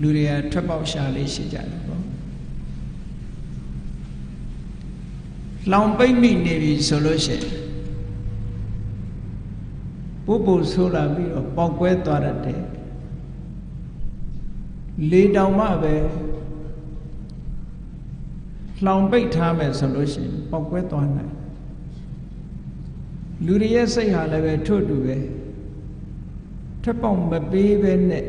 လူတွေကထွက်ပေါက်ရှာလေးရှိကြတယ်ပေါ့လောင်ပိတ်မိနေပြီဆိုလို့ရှိရင်ပုပ္ပုဆိုးလာပြီးတော့ပေါက်ကွဲသွားတတ်တယ်လေတောင်မှပဲလောင်ပိတ်ထားမယ်ဆိုလို့ရှိရင်ပေါက်ကွဲသွားနိုင်လူတွေရဲ့စိတ်ဟာလည်းပဲထို့တူပဲထပ်ပေါက်မပေးပဲနဲ့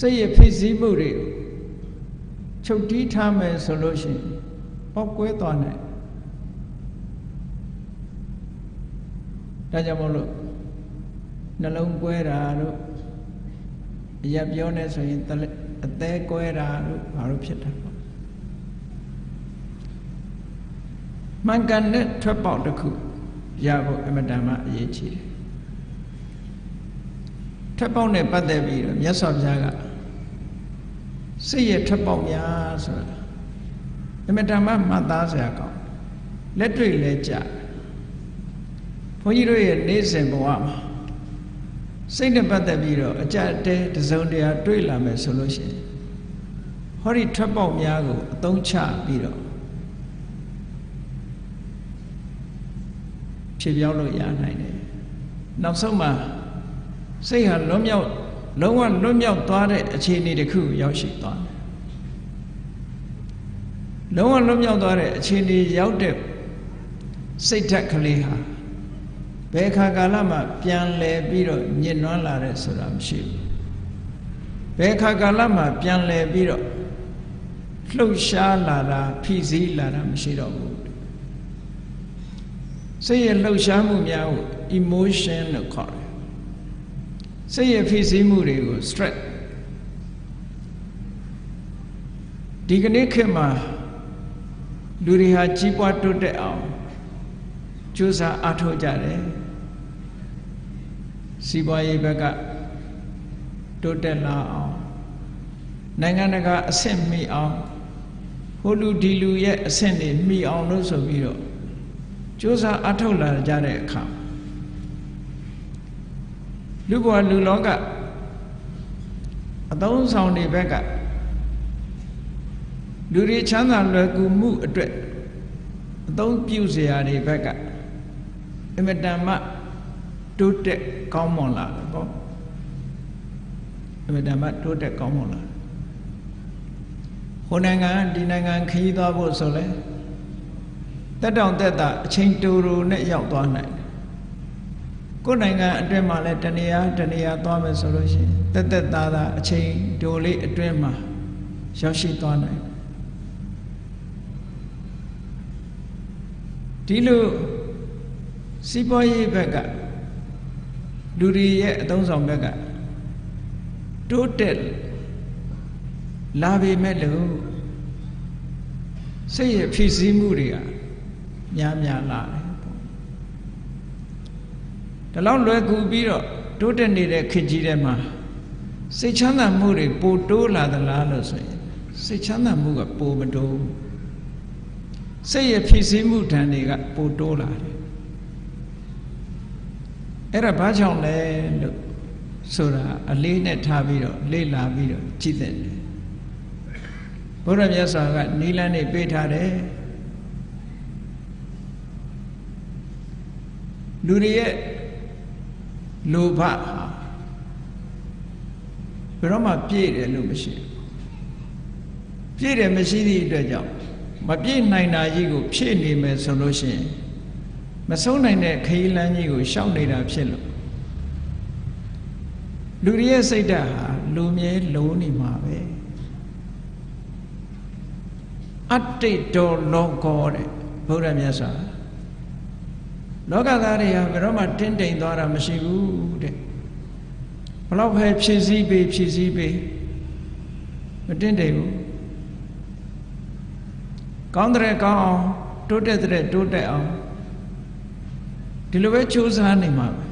စိတ်ရဲ့ဖြစ်စည်းမှုတွေချုပ်တီးထားမယ်ဆိုလို့ရှိရင်ပေါက်ကွဲသွားနိုင်ဒါကြောင့်မလို့နှလုံးကွဲတာတို့အရာပြောနေဆိုရင်အသေးကွဲတာတို့ဘာလို့ဖြစ်တာပေါ့မှန်ကန်တဲ့ထွက်ပေါက်တစ်ခုရဖို့အမတန်မှအရေးကြီးတယ်ထွက်ပေါက်နဲ့ပတ်သက်ပြီးတော့မြတ်စွာဘုရားက စိတ်ရဲ့ထွက်ပေါက်များဆိုတာအမတန်မှမှတ်သားစရာကောင်းလက်တွေ့လဲကြဘုန်းကြီးတို့ရဲ့နေ့စဉ်ဘဝမှာစိတ်နဲ့ပတ်သက်ပြီးတော့အကြအတဲတစုံတရာတွေးလာမယ်ဆိုလို့ရှိရင်ဟောဒီထွက်ပေါက်များကိုအသုံးချပြီးတော့ဖြည့်ပြောင်းလို့ရနိုင်တယ်နောက်ဆုံးမှာစိတ်ဟာလွတ်မြောက် လုံးဝလွတ်မြောက်သွားတဲ့အခြေအနေတစ်ခုရောက်ရှိသွားတယ်လုံးဝလွတ်မြောက်သွားတဲ့အခြေအနေရောက်တဲ့စိတ်ဓာတ်ကလေးဟာဘယ်ခါကာလမှပြန်လဲပြီးတော့ညစ်နွမ်းလာတဲ့ဆိုတာမရှိဘူးဘယ်ခါကာလမှပြန်လဲပြီးတော့လှုပ်ရှားလာတာဖိစီးလာတာမရှိတော့ဘူးစိတ်ရဲ့လှုပ်ရှားမှုများကို emotion လို့ခေါ်တယ် စိတ်ရဲ့ဖိစီးမှုတွေကို stress ဒီကနေ့ခေတ်မှာလူတွေဟာကြီးပွားတိုးတက်အောင်ကြိုးစားအားထုတ်ကြတယ်စီးပွားရေးဘက်ကတိုးတက်လာအောင်နိုင်ငံတကာအဆင့်မီအောင်ဟိုလူဒီလူရဲ့အဆင့်တွေမီအောင်လို့ဆိုပြီးတော့ကြိုးစားအားထုတ်လာကြတဲ့အခါ လူဘဝလူလောကအသုံးဆောင်တွေဘက်ကလူတွေချမ်းသာလွယ်ကူမှုအတွက်အသုံးပြုစရာတွေဘက်ကအမတန်မှတိုးတက်ကောင်းမွန်လာတယ်ပေါ့အမတန်မှတိုးတက်ကောင်းမွန်လာဟိုနိုင်ငံဒီနိုင်ငံခရီးသွားဖို့ဆိုလဲတက်တောင်တက်တာအချိန်တူတူနဲ့ရောက်သွားနိုင် ကိုယ်နိုင်ငံအတွင်းမှာလဲတနေရာတနေရာသွားမယ်ဆိုလို့ရှိရင်တက်တက်သားသားအချိန်တိုလေးအတွင်းမှာရောက်ရှိသွားနိုင်ဒီလိုစီးပွားရေးဘက်ကလူတွေရဲ့အသုံးဆောင်ဘက်ကတိုးတက်လာပေမဲ့လို့စိတ်ရဲ့ဖြစ်စည်းမှုတွေကများများလာတယ်ပေါ့ ဒါလောက်လွယ်ကူပြီးတော့တိုးတက်နေတဲ့ခေတ်ကြီးထဲမှာစိတ်ချမ်းသာမှုတွေပိုတိုးလာသလားလို့ဆိုရင်စိတ်ချမ်းသာမှုကပိုမတိုးစိတ်ရဲ့ဖြစ်စည်းမှုဓာတ်တွေကပိုတိုးလာတယ်အဲ့ဒါဘာကြောင့်လဲလို့ဆိုတာအလေးနဲ့ထားပြီးတော့လေ့လာပြီးတော့ကြည့်တဲ့တယ်ဘုရားမြတ်စွာကနီလန်းနေပေးထားတယ်လူတွေရဲ့ လောဘဟာဘယ်တော့မှပြည့်တယ်လို့မရှိဘူးပြည့်တယ်မရှိသည့်အတွက်ကြောင့်မပြည့်နိုင်တာကြီးကိုဖြည့်နေမယ်ဆိုလို့ရှိရင်မဆုံးနိုင်တဲ့ခရီးလမ်းကြီးကိုရှောက်နေတာဖြစ်လို့လူတွေရဲ့စိတ်ဓာတ်ဟာလူမြဲလုံးနေမှာပဲအတ္တိတောလောကောတဲ့ဘုရားမြတ်စွာ လောကသားတွေဟာဘယ်တော့မှတင်းတိမ်သွားတာမရှိဘူးတဲ့ဘလောက်ပဲဖြည့်စည်းပေးဖြည့်စည်းပေးမတင်းတိမ်ဘူးကောင်းတဲ့ကောင်းအောင်တိုးတက်တဲ့တိုးတက်အောင်ဒီလိုပဲကြိုးစားနေမှာပဲ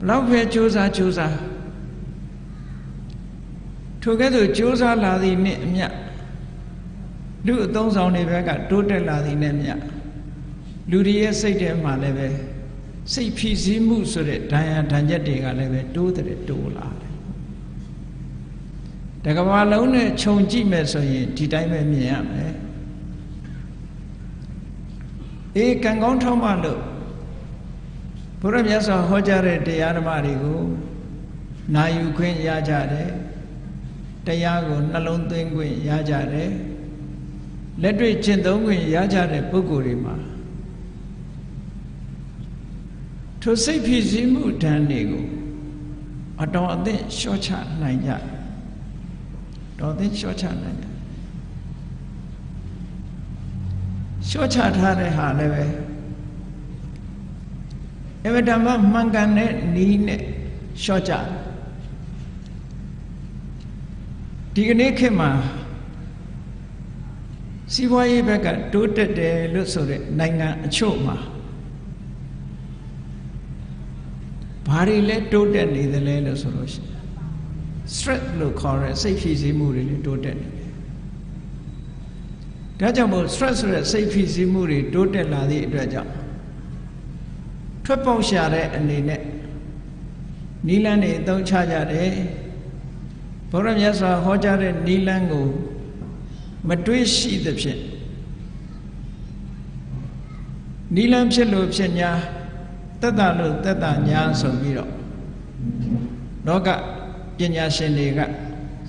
ဘလောက်ပဲကြိုးစားကြိုးစားထိုကဲ့သို့ကြိုးစားလာသည်နှင့်အမြတ်လူအသုံးဆောင်တွေဘက်ကတိုးတက်လာသည်နဲ့မြတ် လူတွေရဲ့စိတ်ထဲမှာလည်းပဲစိတ်ဖြစ်စည်းမှုဆိုတဲ့ဒဏ်ရာဒဏ်ချက်တွေကလည်းပဲတိုးတဲ့တိုးလာတယ်တကဘာလုံးနဲ့ခြုံကြည့်မယ်ဆိုရင်ဒီတိုင်းပဲမြင်ရမယ်အေးကံကောင်းထောက်မှလို့ဘုရားမြတ်စွာဟောကြားတဲ့တရားဓမ္မတွေကိုနာယူခွင့်ရကြတယ်တရားကိုနှလုံးသွင်းခွင့်ရကြတယ်လက်တွေ့ကျင့်သုံးခွင့်ရကြတဲ့ပုဂ္ဂိုလ်တွေမှာ ထိုစိတ်ဖြစ်စည်းမှုဓာတ်တွေကိုအတော်အသင့်လျှော့ချနိုင်ကြတော်သင့်လျှော့ချနိုင်ကြလျှော့ချထားတဲ့ဟာလည်းပဲအမတမမှန်ကန်တဲ့နီးနဲ့လျှော့ချဒီကနေ့ခေတ်မှာစီးပွားရေးဘက်ကတိုးတက်တယ်လို့ဆိုတဲ့နိုင်ငံအချို့မှာ ဘာတွေလဲတိုးတက်နေသလဲလို့ဆိုလို့ရှိရင် stress လို့ခေါ်တဲ့စိတ်ဖြစ်စည်းမှုတွေလည်းတိုးတက်နေတယ်။ဒါကြောင့်မို့ stress ဆိုတဲ့စိတ်ဖြစ်စည်းမှုတွေတိုးတက်လာသည့်အတွက်ကြောင့်ထွက်ပေါက်ရှာတဲ့အနေနဲ့နီလန်းတွေအသုံးချကြတယ်။ဘုရားမြတ်စွာဟောကြားတဲ့နီလန်းကိုမတွေးရှိသဖြင့်နီလန်းဖြစ်လို့ဖြစ်ညာ တက်တာလို့တက်တာညာဆိုပြီးတော့လောကပညာရှင်တွေက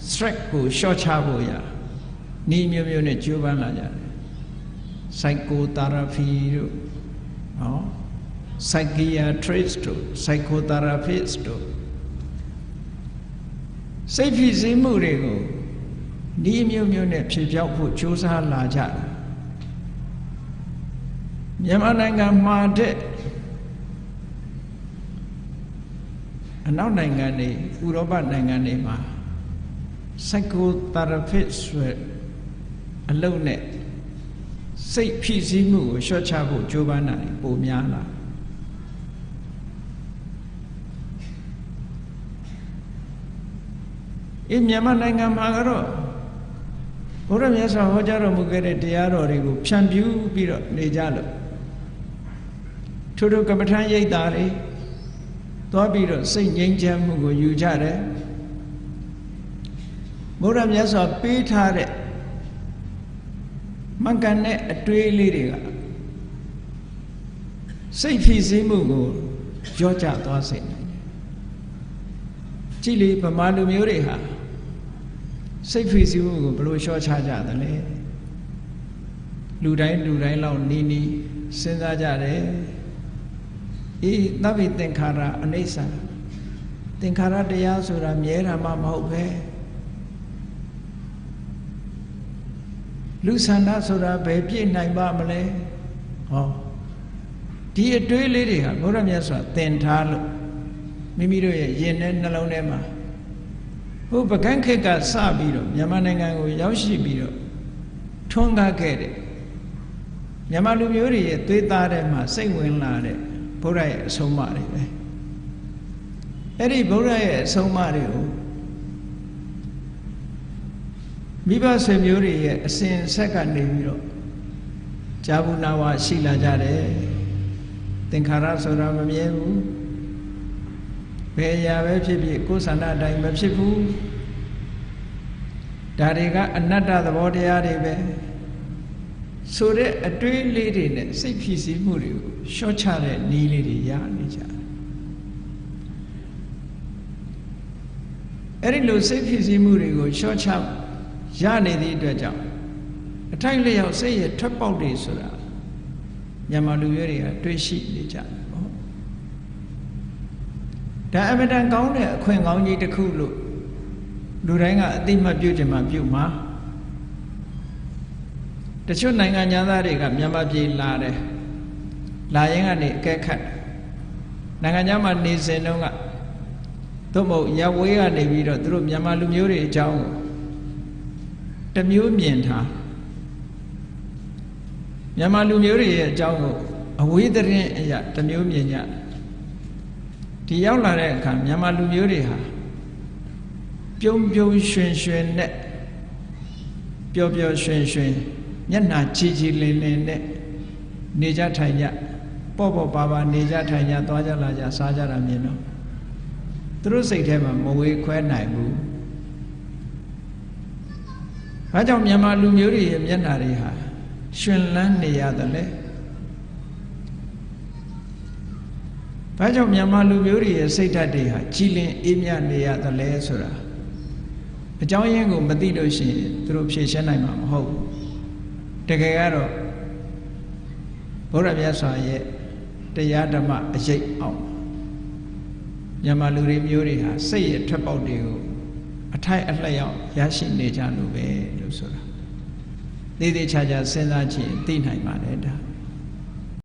stress ကိုရှော့ချဖို့ရဤမျိုးမျိုးနဲ့ကြိုးပမ်းလာကြတယ် psychotherapy တို့နော် psychiatrist တို့ psychotherapist တို့စိတ်ဖြစ်စည်းမှုတွေကိုဤမျိုးမျိုးနဲ့ဖြေပြောက်ဖို့ကြိုးစားလာကြတယ်မြန်မာနိုင်ငံမှာတဲ့ အနောက်နိုင်ငံတွေဥရောပနိုင်ငံတွေမှာ psychotherapist ဆိုအလုပ်နဲ့စိတ်ဖြစ်စည်းမှုကိုရှော့ချဖို့ကြိုးပမ်းတာပိုများလာအင်းမြန်မာနိုင်ငံမှာကတော့ဘုရားမြတ်စွာဟောကြားတော်မူခဲ့တဲ့တရားတော်တွေကိုဖြန့်ဖြူးပြီးတော့နေကြလို့ထို့ထို့ကမ္မထမ်းရိပ်တာတွေ သွားပြီးတော့စိတ်ငြိမ်းချမ်းမှုကိုယူကြတယ်ဘုရားမြတ်စွာပေးထားတဲ့မှန်ကန်တဲ့အတွေးလေးတွေကစိတ်ဖြစ်စည်းမှုကိုကြောကြသွားစေနိုင်တယ်ကြည်လေဗမာလူမျိုးတွေဟာစိတ်ဖြစ်စည်းမှုကိုဘယ်လိုလျှော့ချကြသလဲလူတိုင်းလူတိုင်းလောက်နီးနီးစဉ်းစားကြတယ် အေးသဗ္ဗေသင်္ခါရအနိစ္စသင်္ခါရတရားဆိုတာမြဲတာမှမဟုတ်ပဲလူဆန္ဒဆိုတာဘယ်ပြည့်နိုင်ပါမလဲဟောဒီအတွေးလေးတွေဟာဘုရားမြတ်စွာသင်ထားလို့မိမိတို့ရဲ့ရင်ထဲနှလုံးထဲမှာဟိုပကန်းခေတ်ကစပြီးတော့မြန်မာနိုင်ငံကိုရောက်ရှိပြီးတော့ထွန်းကားခဲ့တဲ့မြန်မာလူမျိုးတွေရဲ့သွေးသားထဲမှာစိတ်ဝင်လာတဲ့ ဘုရားရဲ့အဆုံးအမတွေပဲအဲ့ဒီဘုရားရဲ့အဆုံးအမတွေကိုမိဘဆွေမျိုးတွေရဲ့အစဉ်ဆက်ကနေပြီးတော့ဇာဘူးနာဝရှိလာကြတယ်သင်္ခါရဆိုတာမမြဲဘူးဘယ်အရာပဲဖြစ်ဖြစ်ကိုယ်ဆန္ဒအတိုင်းမဖြစ်ဘူးဒါတွေကအနတ္တသဘောတရားတွေပဲ ဆိုတဲ့အတွေးလေးတွေနဲ့စိတ်ဖြစ်စည်းမှုတွေကိုရှော့ချတဲ့နည်းလေးတွေရနေကြတယ်အဲ့ဒီလိုစိတ်ဖြစ်စည်းမှုတွေကိုရှော့ချရနေသည့်အတွက်ကြောင့်အထိုက်လျောက်စိတ်ရဲ့ထွက်ပေါက်တွေဆိုတာမြန်မာလူမျိုးတွေကတွေးရှိနေကြတယ်ပေါ့ဒါအမတန်ကောင်းတဲ့အခွင့်ကောင်းကြီးတစ်ခုလို့လူတိုင်းကအသိမှတ်ပြုကြမှာပြုမှာ တချို့နိုင်ငံသားတွေကမြန်မာပြည်လာတယ်လာရင်ကနေအကဲခတ်နိုင်ငံခြားမှာနေစဉ်တုန်းကသို့မဟုတ်ရဝေးကနေပြီးတော့သူတို့မြန်မာလူမျိုးတွေအကြောင်းကိုတမျိုးမြင်ထားမြန်မာလူမျိုးတွေရဲ့အကြောင်းကိုအဝေးသတင်းအရာတမျိုးမြင်ကြဒီရောက်လာတဲ့အခါမြန်မာလူမျိုးတွေဟာပြုံးပြုံးရွှင်ရွှင်နဲ့ပျော်ပျော်ရွှင်ရွှင် မျက်နှာကြည်ကြည်လင်လင်နဲ့နေကြထိုင်ကြပေါ့ပေါ့ပါပါနေကြထိုင်ကြသွားကြလာကြစားကြတာမြင်တော့သူတို့စိတ်ထဲမှာမဝေခွဲနိုင်ဘူး။ဘာကြောင့်မြန်မာလူမျိုးတွေရဲ့မျက်နှာတွေဟာရှင်လန်းနေရတယ်လဲ။ဘာကြောင့်မြန်မာလူမျိုးတွေရဲ့စိတ်ဓာတ်တွေဟာကြည်လင်အေးမြနေရတယ်လဲဆိုတာအကြောင်းရင်းကိုမသိလို့ရှိရင်သူတို့ဖြေရှင်းနိုင်မှာမဟုတ်ဘူး။ တကယ်ကတော့ဘုရားမြတ်စွာရဲ့တရားဓမ္မအရေးအောင်မြန်မာလူတွေမျိုးတွေဟာစိတ်ရဲ့ထွက်ပေါက်တွေကိုအထိုက်အလျောက်ရရှိနေကြလို့ပဲလို့ဆိုတာသေးသေးချာချာစဉ်းစားကြည့်သိနိုင်ပါတယ်ဒါ